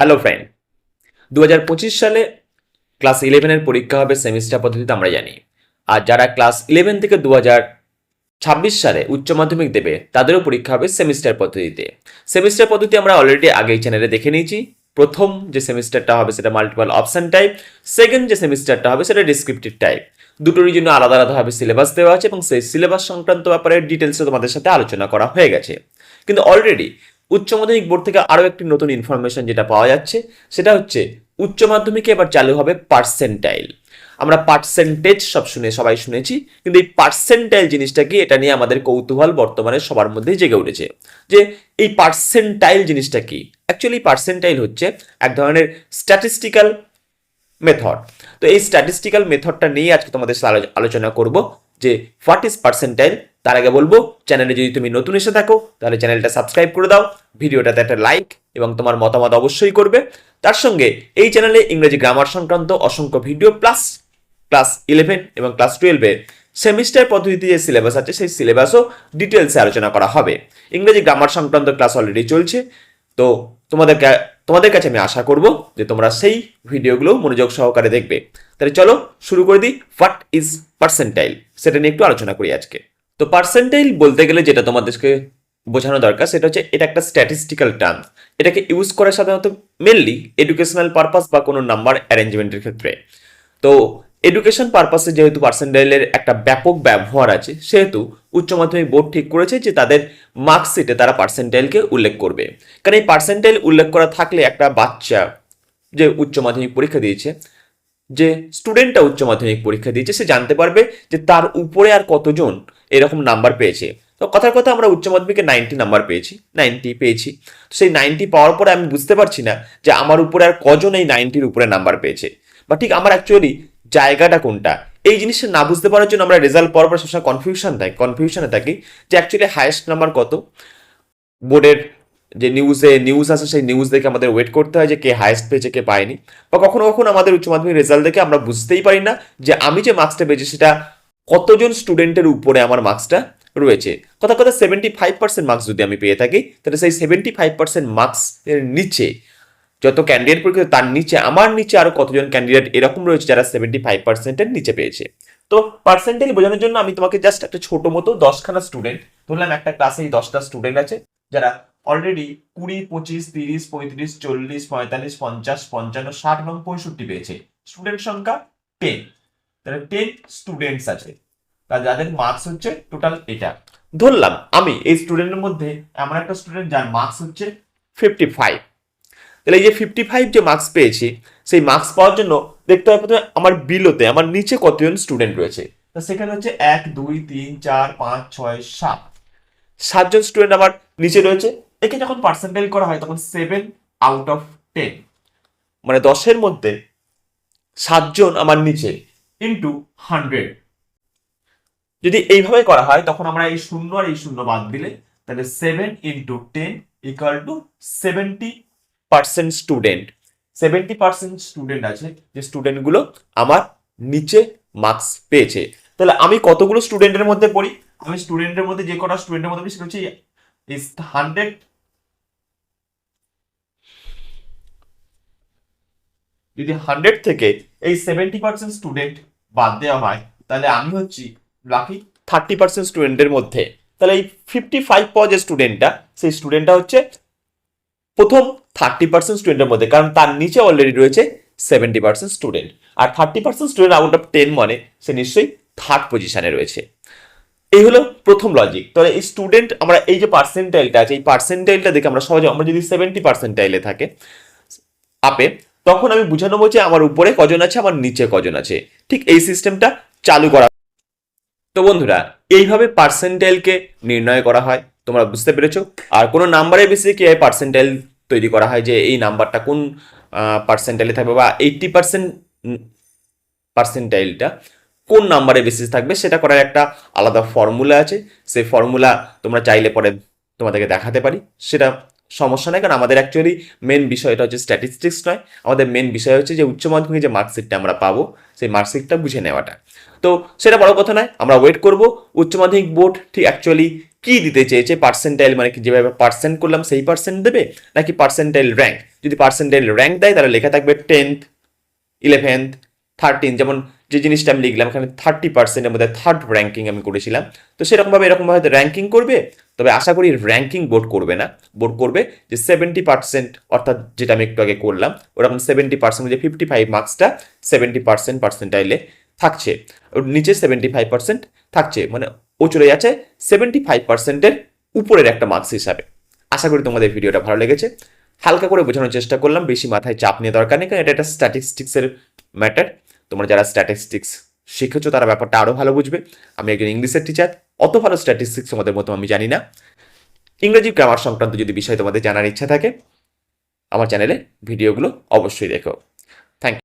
Hello friend দু হাজার পঁচিশ সালে ক্লাস ইলেভেনের পরীক্ষা হবে সেমিস্টার পদ্ধতিতে আমরা জানি। আর যারা ক্লাস ইলেভেন থেকে দু ছাব্বিশ সালে উচ্চ মাধ্যমিক দেবে, তাদেরও পরীক্ষা হবে সেমিস্টার পদ্ধতিতে। সেমিস্টার পদ্ধতি আমরা অলরেডি আগেই চ্যানেলে দেখে নিয়েছি। প্রথম যে সেমিস্টারটা হবে সেটা মাল্টিপল অপশন টাইপ সেকেন্ড যে সেমিস্টারটা হবে সেটা ডিসক্রিপটিভ টাইপ দুটোরই জন্য আলাদা আলাদাভাবে সিলেবাস দেওয়া আছে এবং সেই সিলেবাস সংক্রান্ত ব্যাপারে ডিটেলসে তোমাদের সাথে আলোচনা করা হয়ে গেছে। কিন্তু অলরেডি উচ্চ মাধ্যমিক বোর্ড থেকে আরও একটি নতুন ইনফরমেশন যেটা পাওয়া যাচ্ছে, সেটা হচ্ছে উচ্চ মাধ্যমিকে এবার চালু হবে পার্সেন্টাইল আমরা পার্সেন্টেজ সব শুনে সবাই শুনেছি, কিন্তু এই পার্সেন্টাইল জিনিসটা কি, এটা নিয়ে আমাদের কৌতূহল বর্তমানে সবার মধ্যেই জেগে উঠেছে। যে এই পার্সেন্টাইল জিনিসটা কি? অ্যাকচুয়ালি পার্সেন্টাইল হচ্ছে এক ধরনের স্ট্যাটিস্টিক্যাল মেথড তো এই স্ট্যাটিস্টিক্যাল মেথডটা নিয়ে আজকে তোমাদের আলোচনা করব যে হোয়াট ইজ পার্সেন্টাইল তার আগে বলব চ্যানেলে যদি তুমি নতুন এসে থাকো, তাহলে চ্যানেলটা সাবস্ক্রাইব করে দাও, ভিডিওটাতে একটা লাইক এবং তোমার মতামত অবশ্যই করবে। তার সঙ্গে এই চ্যানেলে ইংরেজি গ্রামার সংক্রান্ত অসংখ্য ভিডিও প্লাস ক্লাস ইলেভেন এবং ক্লাস টুয়েলভের সেমিস্টার পদ্ধতিতে যে সিলেবাস আছে, সেই সিলেবাসও ডিটেলসে আলোচনা করা হবে। ইংরেজি গ্রামার সংক্রান্ত ক্লাস অলরেডি চলছে। তো তোমাদের তোমাদের কাছে আমি আশা করব যে তোমরা সেই ভিডিওগুলো মনোযোগ সহকারে দেখবে। তাহলে চলো শুরু করে দিই হোয়াট ইজ পার্সেন্টাইল সেটা নিয়ে একটু আলোচনা করি আজকে। তো পার্সেন্টাইল বলতে গেলে যেটা তোমাদেরকে বোঝানো দরকার, সেটা হচ্ছে এটা একটা স্ট্যাটিস্টিক্যাল টার্ম এটাকে ইউজ করে সাধারণত মেনলি এডুকেশনাল পারপাস বা কোনো নাম্বার অ্যারেঞ্জমেন্টের ক্ষেত্রে। তো এডুকেশন পারপাসে যেহেতু পার্সেন্টাইলের একটা ব্যাপক ব্যবহার আছে, সেহেতু উচ্চ মাধ্যমিক বোর্ড ঠিক করেছে যে তাদের মার্কশিটে তারা পার্সেন্টাইলকে উল্লেখ করবে। কারণ এই পার্সেন্টাইল উল্লেখ করা থাকলে একটা বাচ্চা যে উচ্চ মাধ্যমিক পরীক্ষা দিয়েছে, যে স্টুডেন্টটা উচ্চ মাধ্যমিক পরীক্ষা দিয়েছে, সে জানতে পারবে যে তার উপরে আর কতজন এরকম নাম্বার পেয়েছে। তো কথার কথা আমরা উচ্চ মাধ্যমিকে নাইনটি নাম্বার পেয়েছি নাইনটি পেয়েছি। তো সেই নাইনটি পাওয়ার পরে আমি বুঝতে পারছি না যে আমার উপরে আর কজন এই নাইনটির উপরে নাম্বার পেয়েছে। বা ঠিক আমার অ্যাকচুয়ালি জায়গাটা কোনটা? এই জিনিসটা না বুঝতে পারার জন্য আমরা রেজাল্ট পাওয়ার পর সবসময় কনফিউশন থাকি কনফিউশনে থাকি যে অ্যাকচুয়ালি হায়েস্ট নাম্বার কত। বোর্ডের যে নিউজে নিউজ আছে সেই নিউজ দেখে আমাদের ওয়েট করতে হয় যে কে হায়েস্ট পেয়েছে, কে পায়নি। বা কখনো কখনো আমাদের উচ্চ মাধ্যমিক রেজাল্ট দেখে আমরা বুঝতেই পারি না যে আমি যে মার্কসটা পেয়েছি, সেটা কতজন স্টুডেন্টের উপরে আমার মার্কসটা রয়েছে? কথা কথা সেভেন্টি ফাইভ পার্সেন্ট মার্কস যদি আমি পেয়ে থাকি, তাহলে সেই সেভেন্টি ফাইভ পার্সেন্ট মার্কস এর নিচে, যত ক্যান্ডিডেট পরীক্ষা তার নিচে, আমার নিচে আরও কতজন ক্যান্ডিডেট এরকম রয়েছে যারা সেভেন্টি ফাইভ পার্সেন্টের নিচে পেয়েছে? তো পার্সেন্টেজ বোঝানোর জন্য আমি তোমাকে জাস্ট একটা ছোট মতো দশখানা স্টুডেন্ট ধরলাম একটা ক্লাসে দশটা স্টুডেন্ট আছে, যারা অলরেডি কুড়ি, পঁচিশ, তিরিশ, পঁয়ত্রিশ, চল্লিশ, পঁয়তাল্লিশ, পঞ্চাশ, পঞ্চান্ন, ষাট এবং পঁয়ষট্টি পেয়েছে। স্টুডেন্ট সংখ্যা টেন তাহলে টেন স্টুডেন্টস আছে। তা যাদের মার্কস হচ্ছে টোটাল এটা। ধরলাম আমি এই স্টুডেন্টের মধ্যে এমন একটা স্টুডেন্ট যার মার্কস হচ্ছে ফিফটি ফাইভ তাহলে এই যে ফিফটি ফাইভ যে মার্কস পেয়েছি সেই মার্কস পাওয়ার জন্য দেখতে হবে প্রথমে আমার বিলোতে আমার নিচে কতজন স্টুডেন্ট রয়েছে। তো সেখানে হচ্ছে এক দুই তিন চার পাঁচ ছয় সাত। সাতজন স্টুডেন্ট আমার নিচে রয়েছে। একে যখন পার্সেন্টাইল করা হয় তখন সেভেন আউট অফ টেন মানে দশের মধ্যে সাতজন আমার নিচে। ইন্টু হান্ড্রেড যদি এইভাবে করা হয়, তখন আমরা এই শূন্য আর এই শূন্য বাদ দিলে, তাহলে seven into ten equal to seventy percent student seventy percent student আছে, যে স্টুডেন্টগুলো আমার নিচে মার্কস পেয়েছে। তাহলে আমি কতগুলো স্টুডেন্টের মধ্যে পড়ি? আমি স্টুডেন্টের মধ্যে যে কটা স্টুডেন্টের মধ্যে পড়ি, সেটা হচ্ছে হান্ড্রেড যদি হান্ড্রেড থেকে এই সেভেন্টি পার্সেন্ট স্টুডেন্ট বাদ দেওয়া হয়, তাহলে আমি হচ্ছি বাকি থার্টি পার্সেন্ট স্টুডেন্টের মধ্যে। তাহলে এই ফিফটি ফাইভ পাওয়া যে স্টুডেন্টটা সেই স্টুডেন্টটা হচ্ছে প্রথম থার্টি পার্সেন্ট স্টুডেন্টের মধ্যে, কারণ তার নিচে অলরেডি রয়েছে seventy percent student R thirty percent student out of ten মানে সে নিশ্চয়ই থার্ড পজিশনে রয়েছে। এই হলো প্রথম লজিক তাহলে এই স্টুডেন্ট আমরা এই যে পার্সেন্টাইলটা আছে, এই পার্সেন্টাইলটা দেখে আমরা সহজে, আমরা যদি সেভেন্টি পার্সেন্টাইলে থাকে আপে তখন আমি বুঝে নেব যে আমার উপরে কজন আছে, আমার নিচে কজন আছে। ঠিক এই সিস্টেমটা চালু করা। তো বন্ধুরা, এইভাবে পার্সেন্টাইলকে নির্ণয় করা হয়, তোমরা বুঝতে পেরেছ? আর কোনো নাম্বারের কি পার্সেন্টাইল তৈরি করা হয়, যে এই নাম্বারটা কোন পার্সেন্টাইলে থাকবে বা এইটটি পার্সেন্ট পার্সেন্টাইলটা কোন নাম্বারে বেসিস থাকবে, সেটা করার একটা আলাদা ফর্মুলা আছে। সেই ফর্মুলা তোমরা চাইলে পরে তোমাদেরকে দেখাতে পারি। সেটা সমস্যা নেই, কারণ আমাদের অ্যাকচুয়ালি মেন বিষয়টা হচ্ছে স্ট্যাটিস্টিক্স নয়। আমাদের মেন বিষয় হচ্ছে যে উচ্চ মাধ্যমিক যে মার্কশিটটা আমরা পাবো, সেই মার্কশিটটা বুঝে নেওয়াটা। তো সেটা বড় কথা নয়, আমরা ওয়েট করব উচ্চ মাধ্যমিক বোর্ড ঠিক অ্যাকচুয়ালি কি দিতে চেয়েছে পার্সেন্টাইল মানে কি, যেভাবে পার্সেন্ট করলাম সেই পার্সেন্ট দেবে, নাকি পার্সেন্টাইল র্যাঙ্ক যদি পার্সেন্টাইল র্যাঙ্ক দেয়, তাহলে লেখা থাকবে টেন্থ ইলেভেন্থ থার্টিন যেমন যে জিনিসটা আমি লিখলাম, এখানে থার্টি পার্সেন্টের মধ্যে থার্ড র্যাঙ্কিং আমি করেছিলাম। তো সেরকমভাবে এরকমভাবে র্যাঙ্কিং করবে তবে আশা করি র্যাঙ্কিং বোর্ড করবে না। বোর্ড করবে যে সেভেন্টি পার্সেন্ট অর্থাৎ যেটা আমি একটু আগে করলাম, ওরকম সেভেন্টি পার্সেন্ট যে ফিফটি ফাইভ মার্কসটা সেভেন্টি পার্সেন্ট পার্সেন্টাইলে থাকছে নিচে সেভেন্টি ফাইভ পার্সেন্ট থাকছে মানে ও চলে যাচ্ছে সেভেন্টি ফাইভ পার্সেন্টের উপরের একটা মার্কস হিসাবে। আশা করি তোমাদের ভিডিওটা ভালো লেগেছে। হালকা করে বোঝানোর চেষ্টা করলাম, বেশি মাথায় চাপ নিয়ে দরকার নেই, কারণ এটা একটা স্ট্যাটিস্টিক্সের ম্যাটার তোমরা যারা স্ট্যাটিস্টিক্স শিখেছো, তারা ব্যাপারটা আরও ভালো বুঝবে। আমি একজন ইংলিশের টিচার অত ভালো স্ট্যাটিস্টিক্স তোমাদের মতো আমি জানি না। ইংরেজি গ্রামার সংক্রান্ত যদি বিষয় তোমাদের জানার ইচ্ছা থাকে, আমার চ্যানেলে ভিডিওগুলো অবশ্যই দেখো। থ্যাংক